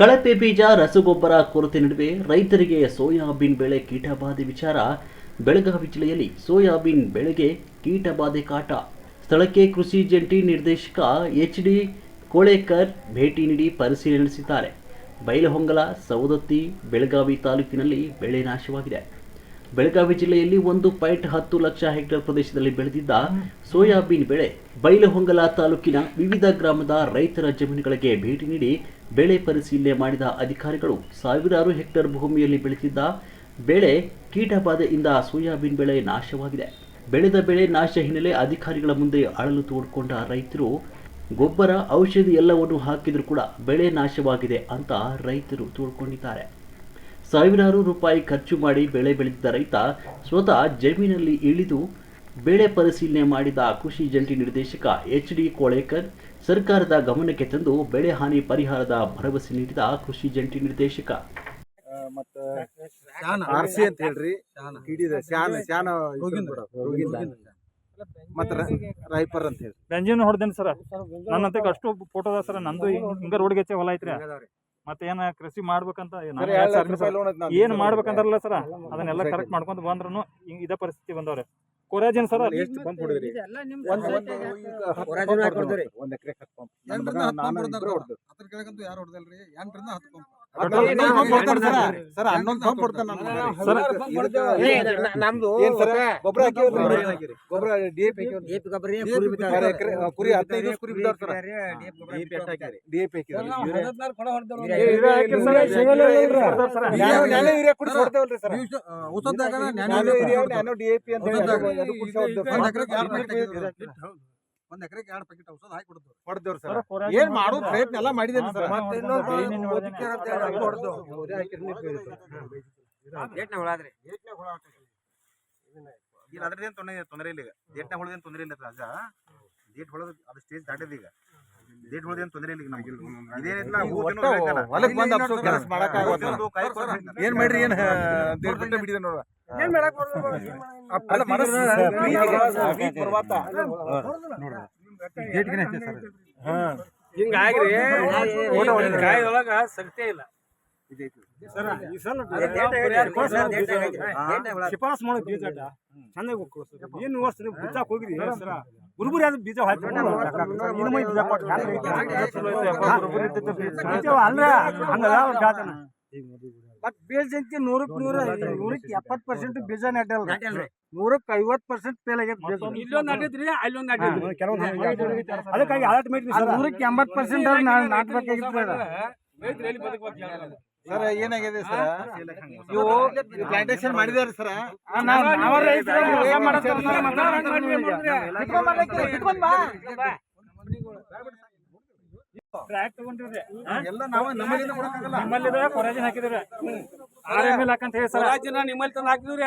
ಕಳಪೆ ಬೀಜ, ರಸಗೊಬ್ಬರ, ಕೊರತೆ ನಡುವೆ ರೈತರಿಗೆ ಸೋಯಾಬೀನ್ ಬೆಳೆ ಕೀಟಬಾಧೆ ವಿಚಾರ. ಬೆಳಗಾವಿ ಜಿಲ್ಲೆಯಲ್ಲಿ ಸೋಯಾಬೀನ್ ಬೆಳೆಗೆ ಕೀಟಬಾಧೆ ಕಾಟ. ಸ್ಥಳಕ್ಕೆ ಕೃಷಿ ಜಂಟಿ ನಿರ್ದೇಶಕ ಎಚ್ ಡಿ ಕೋಳೇಕರ್ ಭೇಟಿ ನೀಡಿ ಪರಿಶೀಲನೆ ಬೈಲಹೊಂಗಲ, ಸವದತ್ತಿ, ಬೆಳಗಾವಿ ತಾಲೂಕಿನಲ್ಲಿ ಬೆಳೆ ನಾಶವಾಗಿದೆ. ಬೆಳಗಾವಿ ಜಿಲ್ಲೆಯಲ್ಲಿ ಒಂದು ಪಾಯಿಂಟ್ ಹತ್ತು ಲಕ್ಷ ಹೆಕ್ಟೇರ್ ಪ್ರದೇಶದಲ್ಲಿ ಬೆಳೆದಿದ್ದ ಸೋಯಾಬೀನ್ ಬೆಳೆ ಬೈಲಹೊಂಗಲ ತಾಲೂಕಿನ ವಿವಿಧ ಗ್ರಾಮದ ರೈತರ ಜಮೀನುಗಳಿಗೆ ಭೇಟಿ ನೀಡಿ ಬೆಳೆ ಪರಿಶೀಲನೆ ಮಾಡಿದ ಅಧಿಕಾರಿಗಳು ಸಾವಿರಾರು ಹೆಕ್ಟೇರ್ ಭೂಮಿಯಲ್ಲಿ ಬೆಳೆದಿದ್ದ ಬೆಳೆ ಕೀಟಬಾಧೆಯಿಂದ ಸೋಯಾಬೀನ್ ಬೆಳೆ ನಾಶವಾಗಿದೆ. ಬೆಳೆದ ಬೆಳೆ ನಾಶ ಹಿನ್ನೆಲೆ ಅಧಿಕಾರಿಗಳ ಮುಂದೆ ಅಳಲು ತೋಡಿಕೊಂಡ ರೈತರು, ಗೊಬ್ಬರ, ಔಷಧಿ ಎಲ್ಲವನ್ನು ಹಾಕಿದರೂ ಕೂಡ ಬೆಳೆ ನಾಶವಾಗಿದೆ ಅಂತ ರೈತರು ತೋಡ್ಕೊಂಡಿದ್ದಾರೆ. ಸಾವಿರಾರು ರೂಪಾಯಿ ಖರ್ಚು ಮಾಡಿ ಬೆಳೆ ಬೆಳೆದಿದ್ದ ರೈತ ಸ್ವತಃ ಜಮೀನಲ್ಲಿ ಇಳಿದು ಬೆಳೆ ಪರಿಶೀಲನೆ ಮಾಡಿದ ಕೃಷಿ ಜಂಟಿ ನಿರ್ದೇಶಕ ಎಚ್ ಡಿ ಕೋಳೇಕರ್ ಸರ್ಕಾರದ ಗಮನಕ್ಕೆ ತಂದು ಬೆಳೆ ಹಾನಿ ಪರಿಹಾರದ ಭರವಸೆ ನೀಡಿದ ಕೃಷಿ ಜಂಟಿ ನಿರ್ದೇಶಕ. ಮತ್ತ ಆರ್ಸಿ ಅಂತ ಹೇಳ್ರಿ. ಶಾನ. ಶಾನ ಮತ್ತ ರೈಪರ್ ಅಂತ ಹೇಳಿ ಬೆಂಜಿನ್ ಹೊಡೆದೇನಿ ಸರ್? ಅಷ್ಟು ಫೋಟೋದ ಸರ್ ನಂದು ಹಿಂಗ ರೋಡ್ಗೆ ಹೆಚ್ಚೆ ಹೊಲ ಐತ್ರಿ. ಮತ್ತೆ ಏನ ಕೃಷಿ ಮಾಡ್ಬೇಕಂತ ಏನ್ ಮಾಡ್ಬೇಕಂತಾರಲ್ಲ ಸರ್? ಅದನ್ನೆಲ್ಲ ಕರೆಕ್ಟ್ ಮಾಡ್ಕೊಂತ ಬಂದ್ರು ಇದ ಇದೇ ಪರಿಸ್ಥಿತಿ ಬಂದವ್ರೆ. ಕೊರಾಜಿನ್ ಸರ್ ಎಷ್ಟು ಪಂಪ್ ಹೊಡೆದ್ರಿ? ಒಂದ್ ಎಕರೆ ಹತ್ತು ಪಂಪ್ ಯಾರು ಹೊಡೆದಲ್ರಿ? ಎಂಟರಿಂದ ಹತ್ತು ಪಂಪ್ ನಮ್ದು ಏನ್ ಸರ್? ಗೊಬ್ಬರ ಕುರಿ ಹದಿನೈದು ದಿವಸ ಸರ್. ಯೂರಿಯಾ ಸರ್, ಸಿಗಲ್ಲ ಇಲ್ರಿ. ನ್ಯಾನೋ- ನ್ಯಾನೋ ಕುಡಿಸಿ ಹೊಡ್ತೇವಲ್ರಿ ಸರ್. ಔಷಧದಾಗ nano urea nano D A P ಅಂತ ಒಂದ್. ಎಕರೆಗೆ ಎರಡು ಪ್ಯಾಕೆಟ್ ಔಷಧ ಹಾಕಿ ಹೊಡ್ದೇವ್ರಿ ಸರ್. ಏನ್ ಮಾಡೋ ಪ್ರಯತ್ನ ಎಲ್ಲ ಸರ್. ಮತ್ತೆ. ಇಲ್ಲ ತೊಂದರೆ ತೊಂದರೆ ಇಲ್ಲ ಈಗ. ಡೇಟ್ನ ಹೊಳದೇನು ತೊಂದರೆ ಇಲ್ಲ ರಾಜಾ ಡೇಟ್ ಹೊಳದ ಅದು ಸ್ಟೇಜ್ ದಾಟದ ಈಗ. ಡೇಟ್ ಹೊಳದೇನು ತೊಂದರೆ ಇಲ್ಲ ಈಗ ನಮ್ಗೆ. ಇದೇನಿಲ್ಲ ಬಂದ್ ಕೆಲಸ ಏನ್ ಮಾಡ್ರಿ ಏನ್ ದೇಡ್ ಗಂಟೆ ಬಿಡಿದೆ ನೋಡ ಹಿಂಗಾಗ್ರಿ ಕಾಯಿದೊಳಗ ಶಕ್ತಿ ಇಲ್ಲ. ಸರ್ ಈ ಸಲ ರೇಟ್ನ ಹುಳ. ಶಿಫಾರಸ್ ಮಾಡೋ ಬೀಜ ಅಡ್ಡ ಚೆನ್ನಾಗಿ ಏನು ವರ್ಷ ನೀವು? ಬಿತ್ತಾಕ ಹೋಗಿರಿ ಸರ. ಗುರುಗುರಿ ಆದ ಬೀಜ ಹಾಕಿ ಬೀಜ ಕೊಟ್ಟು ಅಲ್ರ? ಹಂಗದ ಜಾತನ. ಮತ್ ಬೀಜ ಅಂತ ನೂರಕ್ಕೆ ನೂರ ನೂರಕ್ಕೆ ಎಪ್ಪತ್ತು ಪರ್ಸೆಂಟ್ ಬೀಜ ನೆಟ್ಟಲ್ಲ ನಾಟ್ಯಲ್ರಿ. ನೂರಕ್ಕೆ ಐವತ್ತು ಪರ್ಸೆಂಟ್ ಫೇಲ್ ಆಗೈತೆ ಇಲ್ಲೊಂದು ಅಡ್ಡಿದ್ರಿ ಅಲ್ಲೊಂದು ಅಡ್ಡಿದ್ರಿ ಅದಕ್ಕಾಗಿ ಅಲರ್ಟ್ ಮಾಡಿದ್ವಿ ಸರ್ ನೂರಕ್ಕೆ ಎಂಬತ್ತು ಪರ್ಸೆಂಟ್ ನಾಟಬೇಕಾಗಿತ್ತು ಸರ್ ಏನಾಗಿದೆ ಸರ್? ಇವು ಪ್ಲಾಂಟೇಶನ್ ಮಾಡಿದಾರೆ ಸರ್? ಟ್ರ್ಯಾಕ್ ತಗೊಂಡಿವ್ರಿ. ಎಲ್ಲ ನಾವು ನಮ್ಮಲ್ಲಿಂದ ಕೊಡಕ್ಕಾಗಲ್ಲ. ನಿಮ್ಮಲ್ಲಿ ಕೊರಾಜಿನ್ ಹಾಕಿದ್ರಿ ಆರ್ ಎಂ ಎಲ್ ಹಾಕಂತ ಹೇಳಿ ಸರ್. ನಿಮ್ಮಲ್ಲಿ ತಂದು ಹಾಕಿದ್ರಿ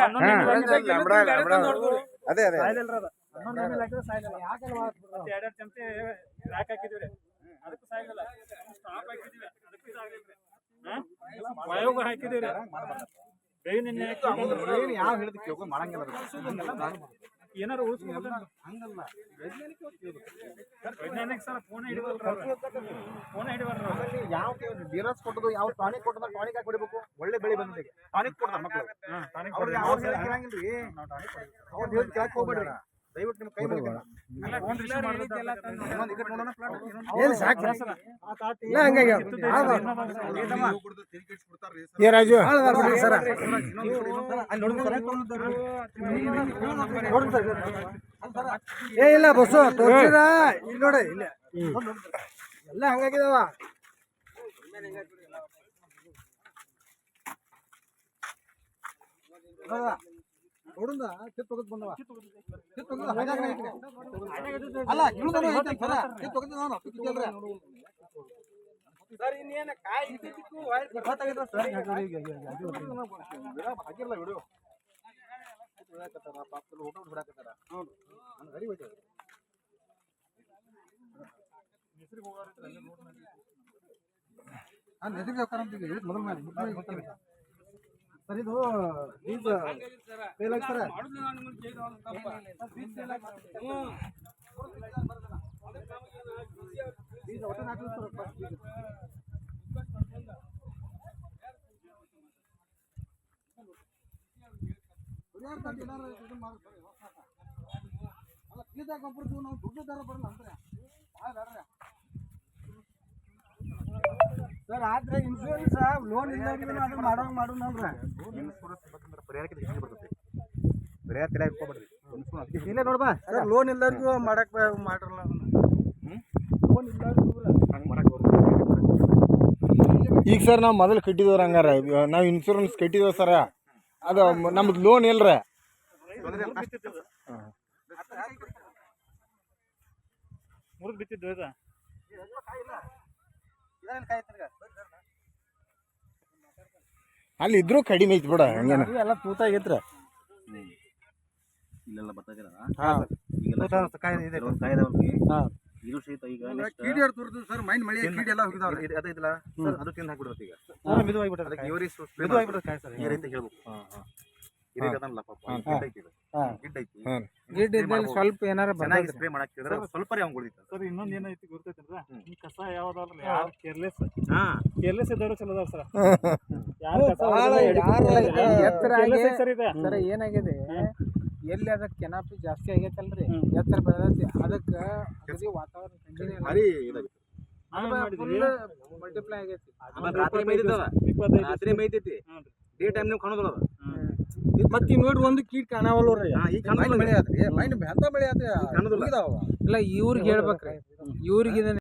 ಅದೇ ಅದೇ. ಎರಡೆರಡು ಚಮಚೆ ಟ್ರ್ಯಾಕ್ ಹಾಕಿದ್ರಿ ಅದಕ್ಕೂ ಸಾಗಿಲ್ಲ ಸ್ಟಾಪ್ ಹಾಕಿದ್ವಿ ಅದಕ್ಕೂ ಪ್ರಯೋಗ ಬೇವಿನ ಯಾವ ಹಿಡಿದು ಮಾಡಂಗಿಲ್ಲ. ಏನಾರು ಉಳಿಸ್ಬೋದು ಹಂಗಲ್ಲ. ವೈಜ್ಞಾನಿಕ ಸರ್ ಫೋನ್ ಹಿಡಿವಲ್ರ ಫೋನ್ ಹಿಡಿವಲ್ರ ಯಾವ ಡೀಲರ್ಸ್ ಕೊಟ್ಟದು ಯಾವ ಟಾನಿಕ್ ಕೊಟ್ಟದ ಟಾನಿಕ್ ಹಾಕಿ ಕೊಡಬೇಕು. ಒಳ್ಳೆ ಬೆಳೆ ಬಂದಿದೆ ಟಾನಿಕ್ ಕೊಡ್ತಾರ ಮಕ್ಕಳು ಅವ್ರಿಗೆ ಅವ್ರ ಹೇಳಿ ಕೇಳಂಗಿಲ್ರಿ ಅವ್ರ ಹೇಳಿ ಕೇಳಕ್ ಹೋಗ್ಬೇಡ್ರಿ. ದಯವಿಟ್ಟು ನಿಮ್ ಕೈ ಮುಗಿತೀನಿ. ಏ ರಾಜು ಏ ಇಲ್ಲ ಬಸ್ಸು ತೋರಿಸಿದ. ಇಲ್ಲಿ ನೋಡಿ ಇಲ್ಲ. ಎಲ್ಲ ಹಂಗಾಗಿದಾವ. ನೋಡುಂದ ಕಿತ್ತು ತೆಗೆದು ಬಂದವ. ಕಿತ್ತು ತೆಗೆದು. ಅಲ್ಲ ಐತೆ ಸರ ತೆಗೆದು ನಾನು ಸರ್ ಇನ್ನೇನು ಕಾಯಿ ಇದ್ದಿದ್ದಕ್ಕೂ ಗೊತ್ತಾಗಿಲ್ಲ ಸರ್. ಹಾಕಿಲ್ಲ ವಿಡಿಯೋ ಊಟ ಬಿಡಾಕತ್ತಾರ ಹೌದು ನನ್ನ ಗಾಡಿ ಹೋಯ್ತು ಹಾಂ ನೆಟ್ಟಿಗೆ ಹೋಗ್ತಾರ ಅಂತ ಈಗ ಹೇಳಿದ್ ಮೊದಲ ಗೊತ್ತಾಗಿಲ್ಲ ಸರ್ ಇದು ಬೀಜ ಫೇಲ್ ಆಗಿ ಸರ್ ನಾವು ದುಡ್ಡು ದರ ಬರಲ್ಲ ಅಂದ್ರೆ. ಬಹಳ ಬೇಡ್ರಿ. ಆದ್ರೆ ಇನ್ಶೂರೆನ್ಸ್ ಲೋನ್ ಇಲ್ಲ ಅದು ಮಾಡೋ ಮಾಡೋಣಲ್ರಿ ಇಲ್ಲ ನೋಡ್ಬಾ. ಸರ್ ಲೋನ್ ಇಲ್ಲದಕ್ಕೂ ಮಾಡಕ್ ಮಾಡ್ರಲ್ಲ ಲೋನ್ ಇಲ್ಲದಕ್ಕೂ ಹಂಗೆ ಮಾಡಕ್ಕೆ ಬರುತ್ತೆ ಈಗ ಸರ್ ನಾವು ಮೊದಲು ಕಟ್ಟಿದವ್ರ ಹಂಗಾರ. ನಾವು ಇನ್ಶೂರೆನ್ಸ್ ಕಟ್ಟಿದೇವ್ ಸರ. ಅದು ನಮ್ದು ಲೋನ್ ಇಲ್ರ? ಮುರಿದು ಬಿತ್ತಿದ್ದು ಅಲ್ಲಿ ಇದ್ರೂ ಕಡಿಮೆ ಐತಿ ಬಿಡ ಹಂಗೇನ. ಎಲ್ಲ ತೂತ ಆಗೈತ್ರ ಇಲ್ಲೆಲ್ಲ ಬರ್ತಾ ಇದೆ. ಒಂದು ಕಾಯಿ ಇದಾವಲ್ರಿ ಹಾ. ಇದು ಸಹಿತ ಈಗ ಇವಾಗ next ಕೀಡಿ ಹಿಡ್ದು ತುರ್ದು ಸರ್ ಮೈನ್ ಮಳೆ ಕೀಡಿ ಎಲ್ಲ ಅದು ಸರ್, ಅದು ತಿಂದು ಹಾಕ್ಬಿಡ್ತೈತಿ ಈಗ. ಮಿದು ಆಗ್ಬಿಟ್ಟದ ಅದಕ್ಕೆ ಇವರಿ ಮಿದು ಆಗ್ಬಿಟ್ಟದ ಕಾಯಿ ಸರ್ ಈ ರೀತಿ ಹೇಳ್ಬೇಕು. ಅದನ್ನಲ್ಲ ಪಾಪ. ಗಿಡ್ ಐತಿ ಇದು. ಗಿಡ್ ಐತಿ. ಗಿಡ್ ಇದ್ದಲ್ಲಿ ಸ್ವಲ್ಪ ಏನಾರ ಚೆನ್ನಾಗಿ ಸ್ಪ್ರೇ ಮಾಡಕ್ ಸ್ವಲ್ಪ ರೀ ಅವ್ನು ಉಳಿದಿತ್ತು ಸರ್ ಇನ್ನೊಂದು ಏನೈತಿ ಗೊತ್ತೈತಂದ್ರ ಈ ಕಸ ಯಾವ್ದಲ್ಲ ಯಾರು ಕೇರ್ಲೆಸ್ ಹಾ. ಕೇರ್ಲೆಸ್ ಇದ್ದವರು ಚಲೋ ಅದಾವ ಸರ್. ಯಾರು ಆಗಿ- ಐತ್ ಸರ್ ಏನಾಗಿದೆ? ಎಲ್ಲಿ ಅದಕ್ಕೆ ಕೆನಾಪಿ ಜಾಸ್ತಿ ಆಗೈತಲ್ರಿ? ಎತ್ತರ ಬೆಳೆದೈತಿ ಅದಕ್ಕೆ ವಾತಾವರಣ ಮಲ್ಟಿಪ್ಲೈ ಆಗೈತಿ. ಆಮೇಲೆ ರಾತ್ರಿ ಮೇಯ್ದಿತ್ತದ ರಾತ್ರಿ ಮೇಯ್ತೈತಿ ಹ್ಞೂ. ಡೇ ಟೈಮ್ ನೀವು ಕಾಣೋದಿಲ್ಲ ಅದು. ಮತ್ತ್ ನೋಡ್ರಿ ಒಂದು ಕೀಟ್ ಕಾಣವಲ್ರಿ ಮಳೆ ಆತ್ರಿ ಮೈನ್ ಎಂತ ಮಳೆ ಆತ್ರಿ. ಇಲ್ಲ ಇವ್ರಿಗೆ ಹೇಳ್ಬೇಕ್ರಿ. ಇವ್ರಿಗೆ ಇದನ್ನ